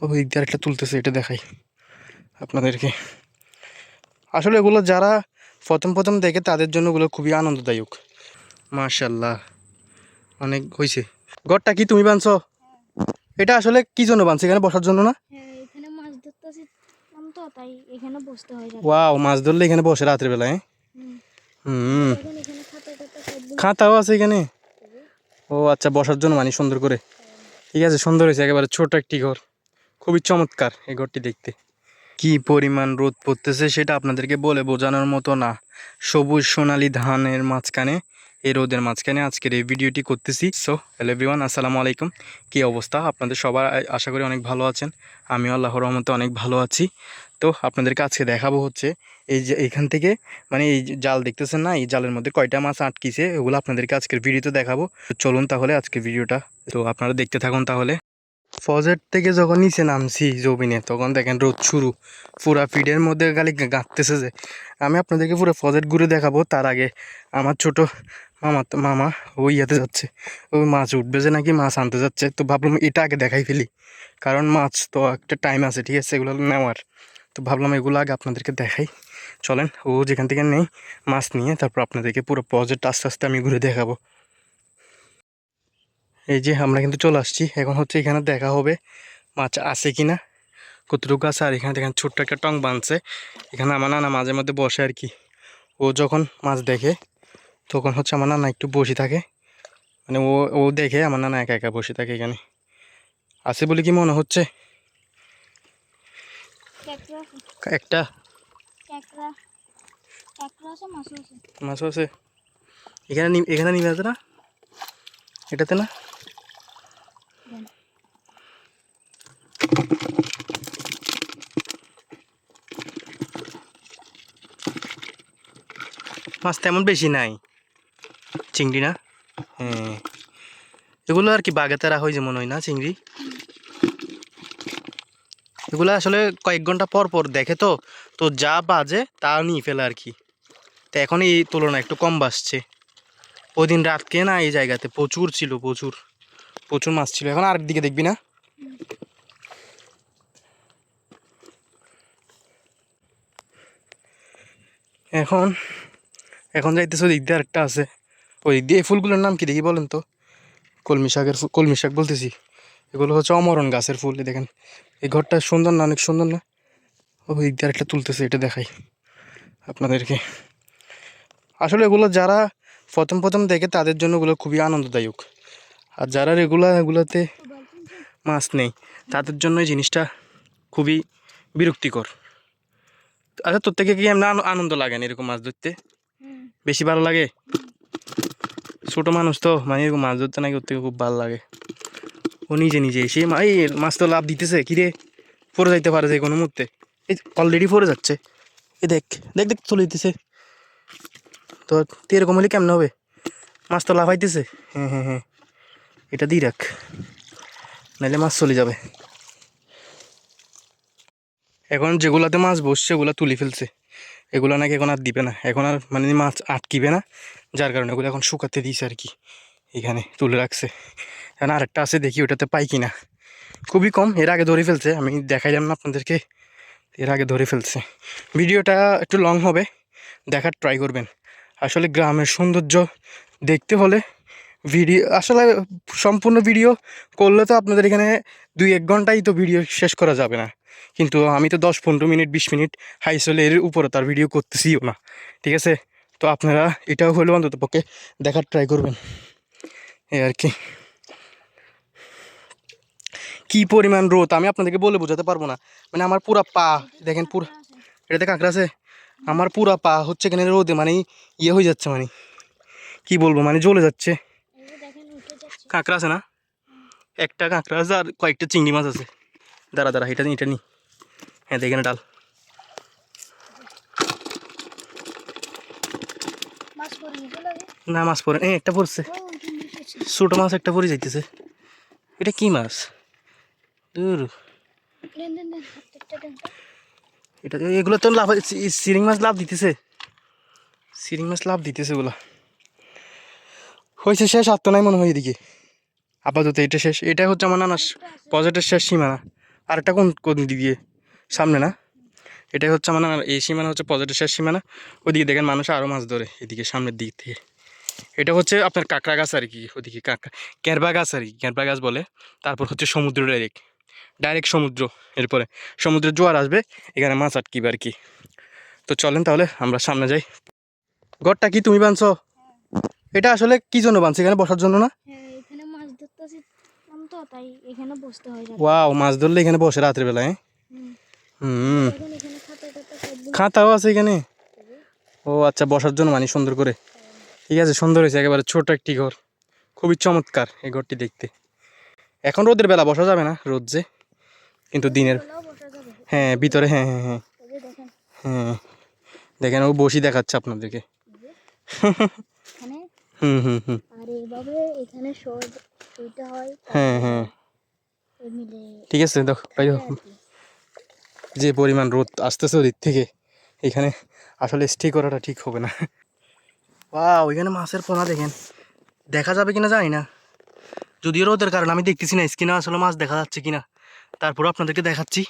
ওই দিয়ে একটা তুলতেছে এটা দেখাই আপনাদেরকে। আসলে এগুলো যারা প্রথম প্রথম দেখে তাদের জন্য ওগুলো খুবই আনন্দদায়ক। মার্শাল্লাহ অনেক হয়েছে ঘরটা কি তুমি বানছো? এটা আসলে কি জন্য বানছো এখানে বসার জন্য না? হ্যাঁ হয় ওয়াও মাছ ধরলে এখানে বসে রাতের বেলায় হুম। খাতাও আছে এখানে? ও আচ্ছা বসার জন্য মানে সুন্দর করে। ঠিক আছে সুন্দর হয়েছে একেবারে ছোট একটি ঘর। খুবই চমৎকার এই ঘরটি দেখতে। কি পরিমাণ রোদ পড়তেছে সেটা আপনাদেরকে বলে বোঝানোর মতো না। সবুজ সোনালি ধানের মাঝখানে, এই রোদের মাঝখানে আজকের এই ভিডিওটি করতেছি। সো হ্যালো এভরিওয়ান আসসালামু আলাইকুম। কী অবস্থা? আপনাদের সবার আশা করি অনেক ভালো আছেন। আমি আল্লাহর রহমতে অনেক ভালো আছি। তো, আপনাদেরকে আজকে দেখাবো হচ্ছে, এই যে এইখান থেকে মানে এই জাল দেখতেছেন না, এই জালের মধ্যে কয়টা মাছ আটকিছে, এগুলো আপনাদেরকে আজকের ভিডিওতে দেখাবো। চলুন তাহলে আজকের ভিডিওটা, তো আপনারা দেখতে থাকুন তাহলে। ফজের থেকে যখন নিচে নামছি জমিনে, তখন দেখেন রোদ শুরু। পুরা ফিডের মধ্যে খালি গাঁততেছে যে। আমি আপনাদেরকে পুরো ফজেট ঘুরে দেখাবো, তার আগে আমার ছোট মামা মামা ওই ইয়াতে যাচ্ছে। ওই মাছ উঠবে যে নাকি মাছ আনতে যাচ্ছে, তো ভাবলাম এটা আগে দেখাই ফেলি। কারণ মাছ তো একটা টাইম আছে, ঠিক আছে? এগুলো নেওয়ার। তো ভাবলাম এগুলো আগে আপনাদেরকে দেখাই। চলেন, ও যেখান থেকে নেই, মাছ নিয়ে তারপর আপনাদেরকে পুরো প্রজেক্ট আস্তে আস্তে আমি ঘুরে দেখাবো। এই যে আমরা কিন্তু চলে আসছি। এখন হচ্ছে এখানে দেখা হবে মাছ আছে কি না কতটুকু আছে? আর এখানে দেখেন ছোট্ট একটা টং বাঁধছে এখানে আমার নানা মাঝে মধ্যে বসে আর কি। ও যখন মাছ দেখে, তখন হচ্ছে আমার নানা একটু বসে থাকে। মানে ও ও দেখে আমার নানা একা একা বসে থাকে এখানে। আছে বলে কি মনে হচ্ছে? একটা। মাছও আছে। এখানে এখানে নিবে আছে না? এটাতে না? মাছ তেমন বেশি নাই। চিংড়ি না? হ্যাঁ। এগুলো আর কি বাগে তারা হয় যে মনে হয় না চিংড়ি? এগুলো আসলে কয়েক ঘণ্টা পর পর দেখে তো তো যা বাজে তা নিয়ে ফেলে আর কি। তো এখন এই তুলনায় একটু কম বাসছে। ওই দিন রাতকে না এই জায়গাতে প্রচুর ছিল, প্রচুর। প্রচুর মাছ ছিল। এখন আরেক দিকে দেখবি না? এখন এখন যাইতেছে ওই দিক দিয়ে আরেকটা আছে। ওই দিক দিয়ে এই ফুলগুলোর নাম কি দেখি বলেন তো? কলমি শাকের ফুল কলমি শাক বলতেছি। এগুলো হচ্ছে অমরণ গাছের ফুল দেখেন। এই ঘরটা সুন্দর না, অনেক সুন্দর না? ওই দিক দিয়ে আরেকটা তুলতেছে, এটা দেখাই আপনাদেরকে। আসলে এগুলো যারা প্রথম প্রথম দেখে, তাদের জন্য এগুলো খুবই আনন্দদায়ক। আর যারা রেগুলার এগুলোতে মাছ নেই, তাদের জন্য এই জিনিসটা খুবই বিরক্তিকর। আচ্ছা তোর থেকে কি এমনি আন- আনন্দ লাগে না এরকম মাছ ধরতে? বেশি ভালো লাগে? ছোট মানুষ তো মানে এরকম মাছ ধরতে নাকি ওর থেকে খুব ভালো লাগে। ও নিজে নিজে এসে এই মাছ তো লাভ দিতেছে। কিরে পড়ে যাইতে পারে যে কোনো মুহূর্তে। এই অলরেডি পড়ে যাচ্ছে। এ দেখ দেখ দেখ চলে দিতেছে তো তুই এরকম হলে কেমন হবে? মাছ তো লাভ লাফাইতেছে। হ্যাঁ হ্যাঁ হ্যাঁ। এটা দিয়ে রাখ। নাহলে মাছ চলে যাবে। এখন যেগুলাতে মাছ বসছে ওগুলো তুলে ফেলছে। এগুলো নাকি এখন আর দিবে না। এখন আর মানে মাছ আটকিবে না, যার কারণে এগুলো এখন শুকাতে দিয়েছে আর কি, এখানে তুলে রাখছে। এখন আরেকটা আছে, দেখি ওটাতে পাই কি না খুবই কম, এর আগে ধরে ফেলছে। আমি দেখাইলাম না আপনাদেরকে, এর আগে ধরে ফেলছে। ভিডিওটা একটু লং হবে, দেখার ট্রাই করবেন। আসলে গ্রামের সৌন্দর্য দেখতে হলে ভিডিও, আসলে সম্পূর্ণ ভিডিও করলে তো আপনাদের এখানে দুই এক ঘন্টাই তো ভিডিও শেষ করা যাবে না। কিন্তু আমি তো দশ, পনেরো মিনিট, বিশ মিনিট হাই চলে এর উপরে তার ভিডিও করতেছিও না। ঠিক আছে? তো আপনারা এটাও হলেও অন্তত পক্ষে দেখার ট্রাই করবেন। এই আর কি। কি পরিমাণ রোদ? আমি আপনাদেরকে বলে বোঝাতে পারব না। মানে আমার পুরা পা, দেখেন পুরা এটাতে কাঁকড়া আছে? আমার পুরা পা হচ্ছে এখানে রোদে মানে ইয়ে হয়ে যাচ্ছে মানে কি বলব মানে জ্বলে যাচ্ছে। কাঁকড়া আছে না? একটা কাঁকড়া আছে আর কয়েকটা চিংড়ি মাছ আছে। দাঁড়া দাঁড়া, এটা এটা নি হ্যাঁ দেখেন ডাল। না মাছ পরে এই একটা পড়ছে। ছোটো মাছ একটা পরে যাইতেছে। এটা কি মাছ? দূর। এটা এগুলো তো লাভ সিরিং মাছ লাভ দিতেছে। সিরিং মাছ লাভ দিতেছে ওগুলো হয়েছে শেষ আর তো নাই মনে হয় এদিকে। আপাতত এটা শেষ। এটা হচ্ছে আমার নানা প্রজেক্টের শেষ সীমানা। আরেকটা কোন কোন দিক দিয়ে? সামনে না? এটাই হচ্ছে মানে এই সীমানা হচ্ছে পজিটিভ শেষ সীমানা। ওদিকে দেখেন মানুষ আরও মাছ ধরে এদিকে সামনের দিক থেকে। এটা হচ্ছে আপনার কাঁকড়া গাছ আর কি ওদিকে কাঁকড়া ক্যারবা গাছ আর কি ক্যারবা গাছ বলে। তারপর হচ্ছে সমুদ্র ডাইরেক্ট ডাইরেক্ট সমুদ্র এরপরে। সমুদ্রের জোয়ার আসবে এখানে মাছ আটকিবে আর কি। তো চলেন তাহলে আমরা সামনে যাই। ঘরটা কি তুমি বানছো? এটা আসলে কি জন্য বানছো? এখানে বসার জন্য না? হ্যাঁ বসতে হয়। ওয়াও মাছ ধরলে এখানে বসে রাত্রে বেলায় হুম। খাতাও আছে এখানে? ও আচ্ছা বসার জন্য মানে সুন্দর করে। ঠিক আছে সুন্দর হয়েছে একেবারে ছোট একটি ঘর। খুবই চমৎকার এই ঘরটি দেখতে। এখন রোদের বেলা বসা যাবে না রোদ যে কিন্তু দিনের হ্যাঁ ভিতরে হ্যাঁ হ্যাঁ হ্যাঁ। হ্যাঁ দেখেন ও বসি দেখাচ্ছে আপনাদেরকে। হুম হুম হুম। হয় হ্যাঁ ঠিক আছে দেখো। যে পরিমাণ রোদ আসতেছে ওদিক থেকে এখানে আসলে স্টে করাটা ঠিক হবে না। বা ওইখানে মাছের পোনা দেখেন। দেখা যাবে কিনা জানি না। যদিও রোদের কারণে আমি দেখতেছি না স্কিনে আসলে মাছ দেখা যাচ্ছে কিনা। তারপর আপনাদেরকে দেখাচ্ছি।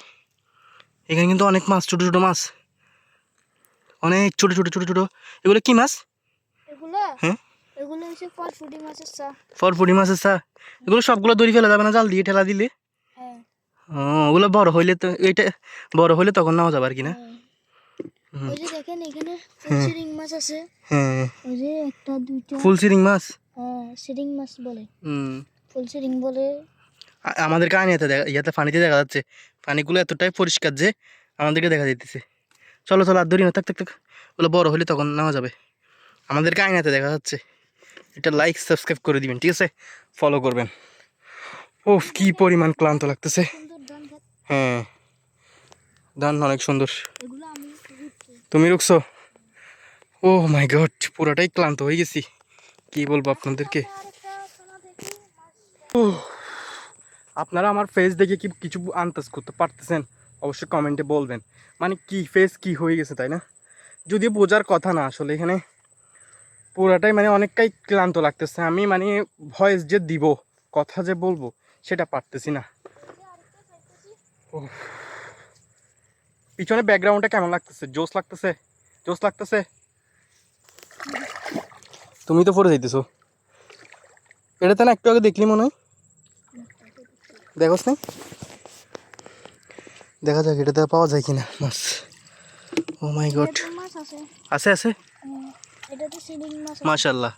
এখানে কিন্তু অনেক মাছ ছোটো ছোটো মাছ। অনেক ছোটো ছোটো ছোটো ছোটো। এগুলো কি মাছ? হ্যাঁ? এগুলো ফটফুটি মাছের চা। ফরফুটি মাছের চা। এগুলো সবগুলো দড়ি ফেলা যাবে না জাল দিয়ে ঠেলা দিলে? ওগুলো বড় হইলে তো এইটা বড় হইলে তখন নেওয়া যাবে আর কি না? হ্যাঁ। ওই যে দেখেন এখানে ফুল মাছ আছে। হ্যাঁ। ওই যে একটা দুইটা। মাছ? হ্যাঁ সিরিং মাছ বলে। হুম। ফুল সিরিং বলে। আমাদের কাহিনিতে দেখা ইয়াতে পানিতে দেখা যাচ্ছে। পানিগুলো এতটাই পরিষ্কার যে আমাদেরকে দেখা যাইতেছে। চলো চলো আর ধরি না থাক থাক থাক। ওগুলো বড় হলে তখন নেওয়া যাবে। আমাদের কাহিনিতে দেখা যাচ্ছে। এটা লাইক সাবস্ক্রাইব করে দিবেন ঠিক আছে? ফলো করবেন। ও কি পরিমাণ ক্লান্ত লাগতেছে। হ্যাঁ। ধান অনেক সুন্দর। তুমি রুকছো ও মাই গড পুরোটাই ক্লান্ত হয়ে গেছি। কি বলব আপনাদেরকে? ও আপনারা আমার ফেস দেখে কি কিছু আন্দাজ করতে পারতেছেন? অবশ্যই কমেন্টে বলবেন। মানে কি ফেস কি হয়ে গেছে তাই না? যদিও বোঝার কথা না আসলে এখানে পুরাটাই মানে অনেকটাই ক্লান্ত লাগতেছে। আমি মানে ভয়েস যে দিব কথা যে বলব সেটা পারতেছি না। পিছনে ব্যাকগ্রাউন্ডটা কেমন লাগতেছে? জোস লাগতেছে? জোস লাগতেছে? তুমি তো পড়ে যাইতেছো। এটাতে না একটু আগে দেখলি মনে হয়? দেখোস নাই দেখা যাক এটাতে পাওয়া যায় কিনা। মাছ ও মাই গড আছে। আছে মাশাল্লাহ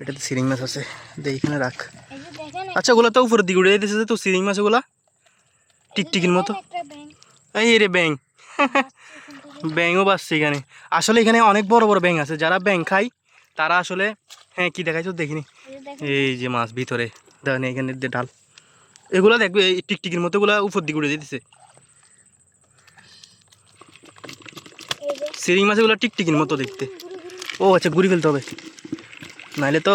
এটাতে সিরিং মাছ আছে। দে এখানে রাখ। আচ্ছা ওগুলো তো উপরের দিকে উড়ে যেতেছে তো সিরিং মাছ ওগুলা? টিকটিকির মতো। এই রে ব্যাং ব্যাংও বাসছে এখানে। আসলে এখানে অনেক বড় বড় ব্যাং আছে। যারা ব্যাং খায় তারা আসলে হ্যাঁ কি দেখাইছো দেখিনি। এই যে মাছ ভিতরে। দেখেন এখানে ডাল। এগুলো দেখবে এই টিকটিকির মতো এগুলা উপর দিকে উড়ে যেতেছে এই সিরিং মাছ এগুলো টিকটিকির মতো দেখতে। ও আচ্ছা ঘুরি ফেলতে হবে। নাইলে তো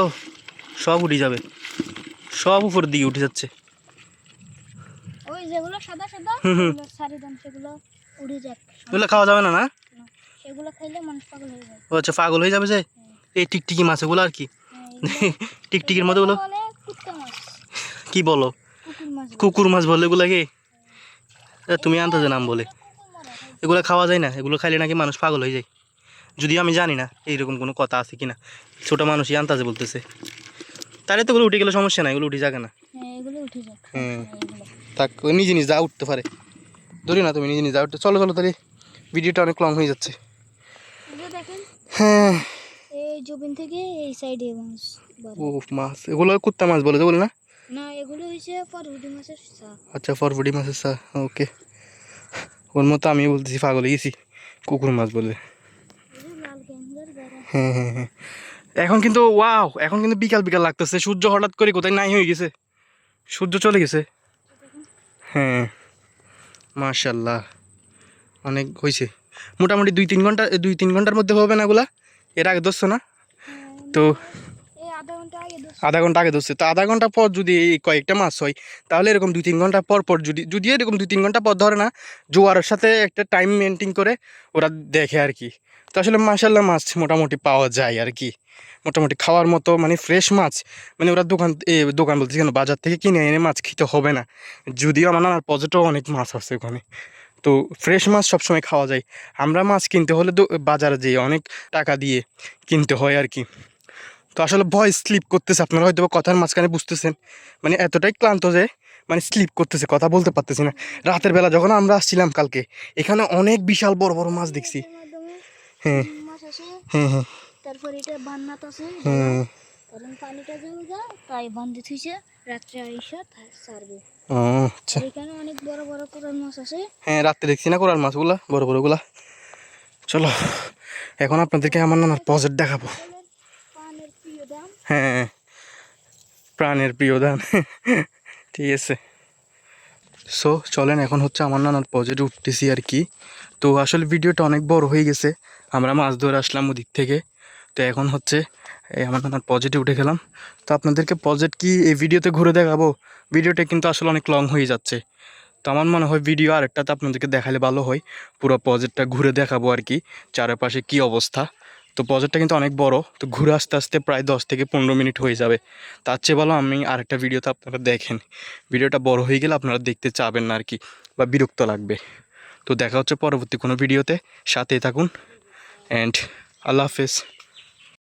সব উঠে যাবে। সব উপর দিকে উঠে যাচ্ছে। ওই যেগুলো সাদা সাদা। সারি দাম সেগুলো উড়ে যাক। এগুলো খাওয়া যাবে না না? সেগুলো খাইলে মানুষ পাগল হয়ে যায় ও আচ্ছা পাগল হয়ে যাবে যে? এই টিকটিকি মাছ এগুলো আর কি? হ্যাঁ, টিকটিকির মতো গুলো কি বলো? কুকুর মাছ বলে। এগুলাকে তুমি আন্তাজে নাম বলে। এগুলো খাওয়া যায় না এগুলো খাইলে নাকি মানুষ পাগল হয়ে যায়। যদিও আমি জানি না এইরকম কোনো কথা আছে কিনা। ছোটো মানুষই আন্তাজে বলতেছে। তাহলে তো এগুলো উঠে গেলে সমস্যা নাই এগুলো উঠে যাবে না। হ্যাঁ থাক নিজে নিজে উঠতে পারে। ধরি না তুমি নিজে নিজে উঠতে চলো চলো তাহলে ভিডিওটা অনেক লং হয়ে যাচ্ছে। হ্যাঁ। এই জবিন থেকে এই সাইডে মাছ ও মাছ। এগুলো কুত্তা মাছ বলে বলে না? না এগুলো হচ্ছে ফরহুডি মাছের চা। আচ্ছা ফরফুটি মাছের সা ওকে। ওর মতো আমি বলতেছি পাগলে গেছি। কুকুর মাছ বলে। হ্যাঁ হ্যাঁ হ্যাঁ। এখন কিন্তু ওয়াও এখন কিন্তু বিকাল বিকাল লাগতেছে। সূর্য হঠাৎ করে কোথায় নাই হয়ে গেছে। সূর্য চলে গেছে। হ্যাঁ। মার্শাল্লাহ অনেক হয়েছে মোটামুটি দুই তিন ঘণ্টা দুই তিন ঘণ্টার মধ্যে হবে না ওগুলা এর আগে ধরছো না? তো আধা ঘণ্টা আগে ধরছে। তো আধা ঘণ্টা পর যদি এই কয়েকটা মাছ হয় তাহলে এরকম দুই তিন ঘণ্টা পর পর যদি যদি এরকম দুই তিন ঘণ্টা পর ধরে না জোয়ারের সাথে একটা টাইম মেনটেন করে ওরা দেখে আর কি। তো আসলে মাসাল্লাহ মাছ মোটামুটি পাওয়া যায় আর কি। মোটামুটি খাওয়ার মতো মানে ফ্রেশ মাছ। মানে ওরা দোকান দোকান বলতে কেন বাজার থেকে কিনে এনে মাছ খেতে হবে না। যদিও আমার নানার পজেটেও অনেক মাছ আছে ওখানে। তো ফ্রেশ মাছ সবসময় খাওয়া যায়। আমরা মাছ কিনতে হলে বাজারে যেয়ে অনেক টাকা দিয়ে কিনতে হয় আর কি। তো আসলে ভয় স্লিপ করতেছে। আপনারা হয়তো কথার মাঝখানে বুঝতেছেন। মানে এতটাই ক্লান্ত যে মানে স্লিপ করতেছে, কথা বলতে পারতেছি না। রাতের বেলা যখন আমরা আসছিলাম কালকে, এখানে অনেক বিশাল বড় বড় মাছ দেখছি। হ্যাঁ। হ্যাঁ হ্যাঁ। তারপর এটা বান্নাত আছে হ্যাঁ। কারণ পানিটা জমে যায় তাই বান্ধে থুইছে রাত্রে আইসা সারবে। আচ্ছা। এখানে অনেক বড় বড় কোরাল মাছ আছে হ্যাঁ রাত্রে দেখছি না কোরাল মাছগুলা বড় বড়গুলা চলো এখন আপনাদেরকে আমার নানার পজেট দেখাবো। প্রিয় দাম। হ্যাঁ প্রাণের প্রিয় দান ঠিক আছে। সো চলেন এখন হচ্ছে আমার নানার পজেট উঠতেছি আর কি। তো আসলে ভিডিওটা অনেক বড় হয়ে গেছে। আমরা মাছ ধরে আসলাম ওদিক থেকে। তো এখন হচ্ছে, এই আমার নানার পজেটে উঠে গেলাম। তো আপনাদেরকে পজেট কি এই ভিডিওতে ঘুরে দেখাবো? ভিডিওটা কিন্তু আসলে অনেক লং হয়ে যাচ্ছে। তো আমার মনে হয় ভিডিও আরেকটাতে আপনাদেরকে দেখালে ভালো হয়। পুরো পজেটটা ঘুরে দেখাবো আর কি, চারপাশে কি অবস্থা। তো প্রজেক্টটা কিন্তু অনেক বড়। তো ঘুরে আসতে আসতে প্রায় দশ থেকে পনেরো মিনিট হয়ে যাবে। তার চেয়ে ভালো আমি আরেকটা ভিডিওতে আপনারা দেখেন। ভিডিওটা বড় হয়ে গেলে আপনারা দেখতে চাবেন না আর কি, বা বিরক্ত লাগবে। তো দেখা হচ্ছে পরবর্তী কোনো ভিডিওতে। সাথেই থাকুন। অ্যান্ড আল্লাহ হাফেজ